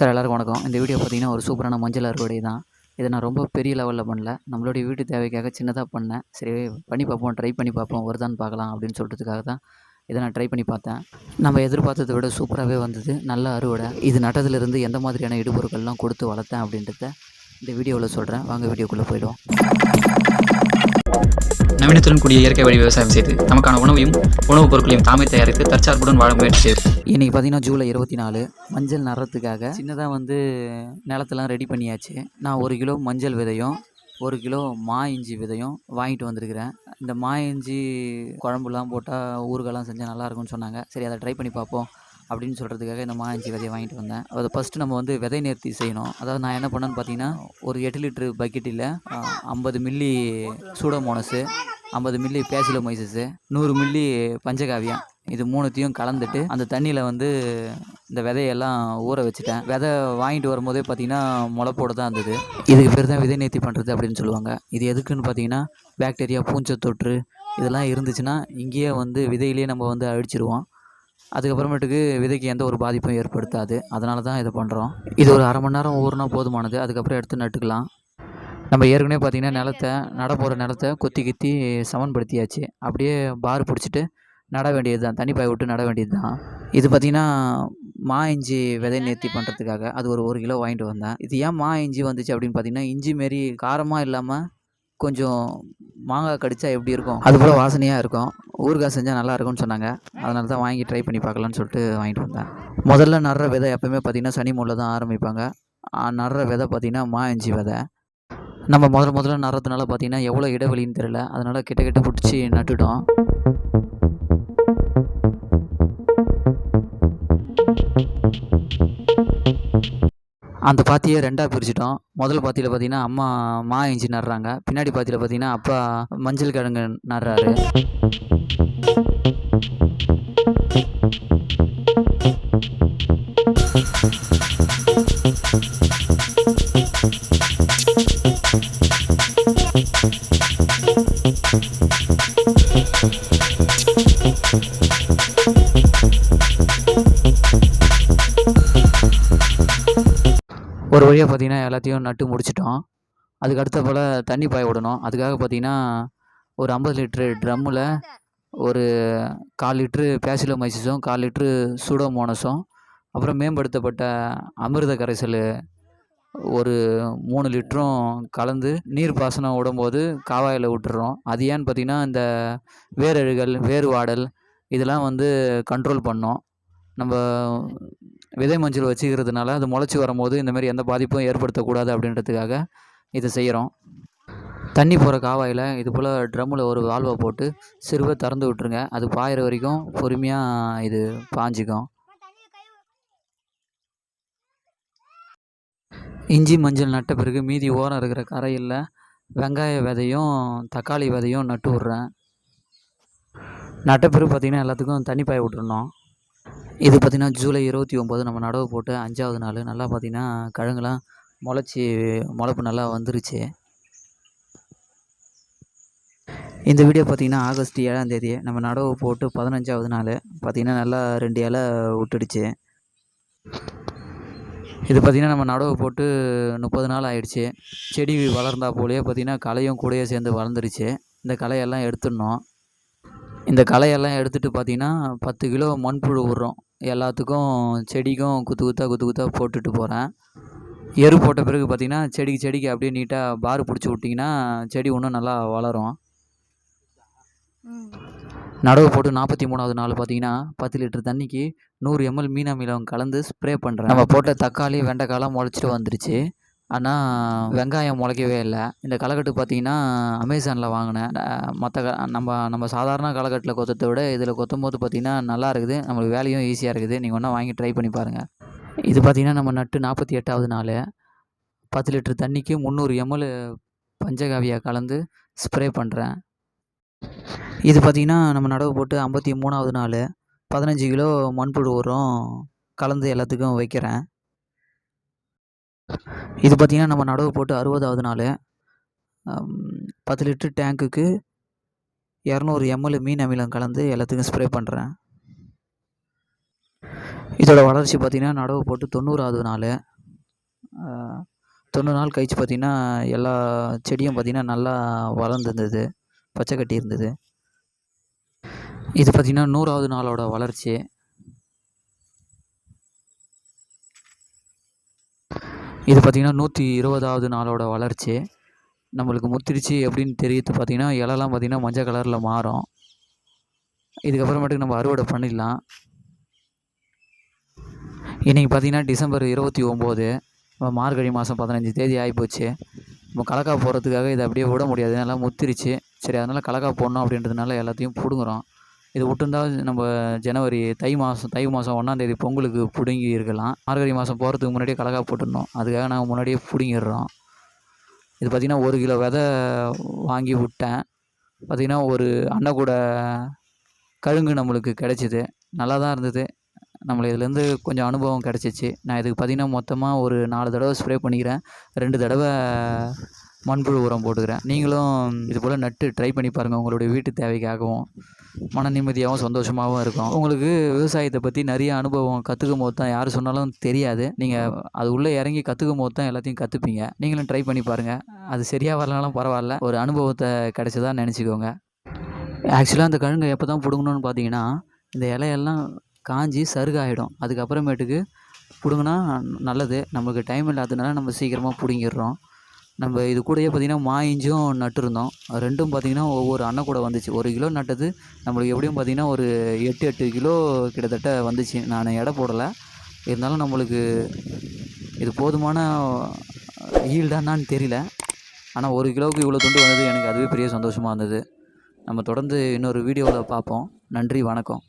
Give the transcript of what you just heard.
Sir எல்லாருக்கும் வணக்கம். இந்த வீடியோ பார்த்தீங்கன்னா ஒரு சூப்பரான மஞ்சள் அறுவடை தான். இதை நான் ரொம்ப பெரிய லெவலில் பண்ணல. நம்மளுடைய வீட்டு தேவைக்காக சின்னதாக பண்ணேன். சரி பண்ணி பார்ப்போம் ட்ரை பண்ணி பார்ப்போம். வருதான்னு பார்க்கலாம் அப்படின்னு சொல்கிறதுக்காக தான் இதை நான் ட்ரை பண்ணி பார்த்தேன். நம்ம எதிர்பார்த்ததை விட சூப்பராகவே வந்தது. நல்ல அறுவடை. இது நட்டதுலேருந்து எந்த மாதிரியான இடுபொருட்கள்லாம் கொடுத்து வளர்த்தேன் அப்படின்றத இந்த வீடியோவில் சொல்கிறேன் வாங்க வீடியோக்குள்ளே போயிடுவோம். நவீனத்துடன் கூடிய இயற்கை வழி விவசாயம் செய்து நமக்கான உணவையும் உணவுப் பொருட்களையும் தாமே தயாரித்து தற்சார்புடன் வாழ முயற்சி செய்யும் இன்றைக்கி பார்த்தீங்கன்னா ஜூலை இருபத்தி நாலு மஞ்சள் நடுறதுக்காக சின்னதாக வந்து நிலத்தெல்லாம் ரெடி பண்ணியாச்சு. நான் ஒரு கிலோ மஞ்சள் விதையும் ஒரு கிலோ மா இஞ்சி விதையும் வாங்கிட்டு வந்திருக்கிறேன். இந்த மா இஞ்சி குழம்புலாம் போட்டால் ஊறுகாலாம் செஞ்சால் நல்லாயிருக்கும்னு சொன்னாங்க. சரி அதை ட்ரை பண்ணி பார்ப்போம். அப்படின்னு சொல்கிறதுக்காக இந்த மா இஞ்சி விதையை வாங்கிட்டு வந்தேன். அதை ஃபஸ்ட்டு நம்ம வந்து விதை நேர்த்தி செய்யணும். அதாவது நான் என்ன பண்ணேன்னு பார்த்தீங்கன்னா ஒரு எட்டு லிட்டரு பக்கெட்டில் ஐம்பது மில்லி சூடோமோனஸு ஐம்பது மில்லி பேசிலோமைசஸு நூறு மில்லி பஞ்சகாவியம் இது மூணுத்தையும் கலந்துட்டு அந்த தண்ணியில் வந்து இந்த விதையெல்லாம் ஊற வச்சுட்டேன். விதை வாங்கிட்டு வரும்போதே பார்த்தீங்கன்னா முளைப்போடு தான் இருந்தது. இதுக்கு பேர் தான் விதை நேர்த்தி பண்ணுறது அப்படின்னு சொல்லுவாங்க. இது எதுக்குன்னு பார்த்தீங்கன்னா பாக்டீரியா பூஞ்சை தொற்று இதெல்லாம் இருந்துச்சுன்னா இங்கேயே வந்து விதையிலேயே நம்ம வந்து அழிச்சிருவோம். அதுக்கப்புறமேட்டுக்கு விதைக்கு எந்த ஒரு பாதிப்பும் ஏற்படுத்தாது. அதனால தான் இதை பண்ணுறோம் இது ஒரு அரை மணி நேரம் ஊறினா போதுமானது. அதுக்கப்புறம் எடுத்து நட்டுக்கலாம். நம்ம ஏற்கனவே பார்த்திங்கன்னா நிலத்த நட போகிற நிலத்த கொத்தி கித்தி சமன்படுத்தியாச்சு. அப்படியே பார் பிடிச்சிட்டு நட வேண்டியது தான். தண்ணி பாய விட்டு நட வேண்டியது தான். இது பார்த்திங்கன்னா மா இஞ்சி விதை நேர்த்தி பண்ணுறதுக்காக அது ஒரு ஒரு கிலோ வாங்கிட்டு வந்தேன். இது ஏன் மா இஞ்சி வந்துச்சு அப்படின்னு பார்த்தீங்கன்னா இஞ்சி மாரி காரமாக இல்லாமல் கொஞ்சம் மாங்காய் கடித்தா எப்படி இருக்கும்? அது போல் வாசனையாக இருக்கும். ஊறுகாய் செஞ்சால் நல்லா இருக்கும்னு சொன்னாங்க. அதனால தான் வாங்கி ட்ரை பண்ணி பார்க்கலான்னு சொல்லிட்டு வாங்கிட்டு வந்தேன். முதல்ல நடுற விதை எப்போயுமே பார்த்திங்கன்னா சனி மூலில் தான் ஆரம்பிப்பாங்க. நடுற விதை பார்த்திங்கன்னா மா இஞ்சி விதை. நம்ம முதல்ல முதல்ல நடுறதுனால பார்த்திங்கன்னா எவ்வளோ இடைவெளின்னு தெரில அதனால் கிட்ட கிட்ட பிடிச்சி நட்டுட்டோம். அந்த பாத்தியை ரெண்டாக பிரிச்சிட்டோம். முதல் பாத்தியில் பார்த்தீங்கன்னா அம்மா மா இஞ்சி நடுறாங்க. பின்னாடி பாத்தியில் பார்த்தீங்கன்னா அப்பா மஞ்சள் கிழங்கு நடுறாரு. ஒரு வழியாக பார்த்தீங்கன்னா எல்லாத்தையும் நட்டு முடிச்சிட்டோம். அதுக்கு அடுத்த போல் தண்ணி பாய விடணும். அதுக்காக பார்த்தீங்கன்னா ஒரு ஐம்பது லிட்ரு ட்ரம்மில் ஒரு கால் லிட்ரு பேசிலோமைசிஸும் கால் லிட்ரு சூடோமோனஸும் அப்புறம் மேம்படுத்தப்பட்ட அமிர்த கரைசல் ஒரு மூணு லிட்டரும் கலந்து நீர் பாசனம் விடும்போது காவாயில் விட்டுறோம் அது ஏன்னு பார்த்தீங்கன்னா இந்த வேரழுகல் வேர் வாடல் இதெல்லாம் வந்து கண்ட்ரோல் பண்ணோம். நம்ம விதை மஞ்சள் வச்சுக்கிறதுனால அது முளைச்சி வரும்போது இந்தமாரி எந்த பாதிப்பும் ஏற்படுத்தக்கூடாது அப்படின்றதுக்காக இதை செய்கிறோம். தண்ணி போகிற காவாயில் இது போல் ட்ரம்மில் ஒரு வால்வை போட்டு சிறுவை திறந்து விட்ருங்க அது பாயிற வரைக்கும் பொறுமையாக இது பாஞ்சிக்கும். இஞ்சி மஞ்சள் நட்ட பிறகு மீதி ஓரம் இருக்கிற கரையில் வெங்காய விதையும் தக்காளி விதையும் நட்டு விட்றேன். நட்ட பிறகு பார்த்திங்கன்னா எல்லாத்துக்கும் தண்ணி பாய விட்டுருணும் இது பார்த்திங்கன்னா ஜூலை இருபத்தி ஒம்பது நம்ம நடவு போட்டு அஞ்சாவது நாள். நல்லா பார்த்திங்கன்னா கிழங்குலாம் முளைச்சி முளைப்பு நல்லா வந்துருச்சு. இந்த வீடியோ பார்த்திங்கன்னா ஆகஸ்ட் ஏழாம் தேதி. நம்ம நடவு போட்டு பதினஞ்சாவது நாள். பார்த்திங்கன்னா நல்லா ரெண்டு இலை விட்டுடுச்சு. இது பார்த்திங்கன்னா நம்ம நடவு போட்டு முப்பது நாள் ஆயிடுச்சு. செடி வளர்ந்தா போலேயே பார்த்திங்கன்னா களையும் கூடயே சேர்ந்து வளர்ந்துருச்சு. இந்த களையெல்லாம் எடுத்துடணும். இந்த களையெல்லாம் எடுத்துகிட்டு பார்த்திங்கன்னா பத்து கிலோ மண்புழு விட்றோம். எல்லாத்துக்கும் செடிக்கும் குத்து குத்தாக குத்து குத்தாக போட்டுட்டு போகிறேன் எரு போட்ட பிறகு பார்த்திங்கன்னா செடிக்கு செடிக்கு அப்படியே நீட்டாக பார் பிடிச்சி விட்டிங்கன்னா செடி இன்னும் நல்லா வளரும். நடவு போட்டு நாற்பத்தி மூணாவது நாள் பார்த்தீங்கன்னா பத்து லிட்டர் தண்ணிக்கு நூறு எம்எல் மீன் அமிலம் கலந்து ஸ்ப்ரே பண்ணுறேன் நம்ம போட்ட தக்காளி வெண்டைக்காலாம் முளைச்சிட்டு வந்துருச்சு. ஆனால் வெங்காயம் முளைக்கவே இல்லை. இந்த களைக்கட்டு பார்த்தீங்கன்னா அமேசானில் வாங்கினேன். மற்ற நம்ம நம்ம சாதாரண களைக்கட்டில் கொத்தத்தை விட இதில் கொத்தும் போது பார்த்தீங்கன்னா நல்லா இருக்குது. நம்மளுக்கு வேலையும் ஈஸியாக இருக்குது. நீங்கள் ஒன்றா வாங்கி ட்ரை பண்ணி பாருங்கள் இது பார்த்தீங்கன்னா நம்ம நட்டு நாற்பத்தி எட்டாவது நாள். பத்து லிட்டர் தண்ணிக்கு முந்நூறு எம்எல் பஞ்சகாவியாக கலந்து ஸ்ப்ரே பண்ணுறேன் இது பார்த்திங்கன்னா நம்ம நடவு போட்டு ஐம்பத்தி மூணாவது நாள் பதினஞ்சு கிலோ மண்புழு உரம் கலந்து எல்லாத்துக்கும் வைக்கிறேன். இது பார்த்திங்கன்னா நம்ம நடவு போட்டு அறுபதாவது நாள் பத்து லிட்டர் டேங்க்குக்கு இரநூறு எம்எல் மீன் அமிலம் கலந்து எல்லாத்துக்கும் ஸ்ப்ரே பண்ணுறேன் இதோட வளர்ச்சி பார்த்திங்கன்னா நடவு போட்டு தொண்ணூறாவது நாள் தொண்ணூறு நாள் கழிச்சு பார்த்திங்கன்னா எல்லா செடியும் பார்த்திங்கன்னா நல்லா வளர்ந்துருந்தது. பச்சை கட்டி இருந்தது. இது பார்த்திங்கன்னா நூறாவது நாளோட வளர்ச்சி. இது பார்த்திங்கன்னா நூற்றி இருபதாவது நாளோட வளர்ச்சி. நம்மளுக்கு முத்திருச்சு அப்படின்னு தெரியுது பார்த்திங்கன்னா இலலாம் பார்த்திங்கன்னா மஞ்சள் கலரில் மாறும். இதுக்கப்புறமேட்டுக்கு நம்ம அறுவடை பண்ணிடலாம். இன்றைக்கி பார்த்திங்கன்னா டிசம்பர் இருபத்தி ஒம்பது. மார்கழி மாதம் பதினஞ்சு தேதி ஆகிப்போச்சு நம்ம கலக்கா போகிறதுக்காக இதை அப்படியே விட முடியாது. நல்லா முத்திருச்சு. சரி அதனால் கலக்கா போடணும் அப்படின்றதுனால எல்லாத்தையும் பிடுங்குறோம். இது விட்டுருந்தா நம்ம ஜனவரி தை மாதம் தை மாதம் ஒன்றாந்தேதி பொங்கலுக்கு பிடுங்கி இருக்கலாம். மார்கழி மாதம் போகிறதுக்கு முன்னாடியே கலக்கா போட்டுடணும். அதுக்காக நாங்கள் முன்னாடியே பிடுங்கிடுறோம். இது பார்த்திங்கன்னா ஒரு கிலோ விதை வாங்கி விட்டேன். பார்த்திங்கன்னா ஒரு அன்னக்கூட கழுங்கு நம்மளுக்கு கிடச்சிது. நல்லா தான் இருந்தது நம்மளுக்கு இதுலேருந்து கொஞ்சம் அனுபவம் கிடச்சிச்சு. நான் இதுக்கு பார்த்திங்கன்னா மொத்தமாக ஒரு நாலு தடவை ஸ்ப்ரே பண்ணிக்கிறேன். ரெண்டு தடவை மண்புழு உரம் போட்டுக்கிறேன். நீங்களும் இது போல் நட்டு ட்ரை பண்ணி பாருங்கள் உங்களுடைய வீட்டு தேவைக்காகவும் மன நிம்மதியாகவும் சந்தோஷமாகவும் இருக்கும். உங்களுக்கு விவசாயத்தை பற்றி நிறைய அனுபவம் கற்றுக்கும் போது தான் யார் சொன்னாலும் தெரியாது. நீங்கள் அது உள்ளே இறங்கி கற்றுக்கும் போது தான் எல்லாத்தையும் கற்றுப்பீங்க நீங்களும் ட்ரை பண்ணி பாருங்கள் அது சரியாக வரலனாலும் பரவாயில்ல. ஒரு அனுபவத்தை கிடைச்சதா நினச்சிக்கோங்க. ஆக்சுவலாக அந்த கழுங்கை எப்போ தான் பிடுங்கணும்னு பார்த்தீங்கன்னா இந்த இலையெல்லாம் காஞ்சி சருகாயிடும். அதுக்கப்புறமேட்டுக்கு பிடுங்கினா நல்லது. நம்மளுக்கு டைம் இல்லாததுனால நம்ம சீக்கிரமாக பிடுங்கிடுறோம். நம்ம இது கூடயே பார்த்திங்கன்னா மா இஞ்சும் நட்டுருந்தோம். ரெண்டும் பார்த்திங்கன்னா ஒவ்வொரு அன்னை கூட வந்துச்சு. ஒரு கிலோ நட்டது நம்மளுக்கு எப்படியும் பார்த்திங்கன்னா ஒரு எட்டு எட்டு கிலோ கிட்டத்தட்ட வந்துச்சு. நான் எடை போடலை. இருந்தாலும் நம்மளுக்கு இது போதுமான ஈல்டானான்னு தெரியல. ஆனால் ஒரு கிலோவுக்கு இவ்வளோ துண்டு வந்தது எனக்கு அதுவே பெரிய சந்தோஷமாக இருந்தது. நம்ம தொடர்ந்து இன்னொரு வீடியோவில் பார்ப்போம். நன்றி வணக்கம்.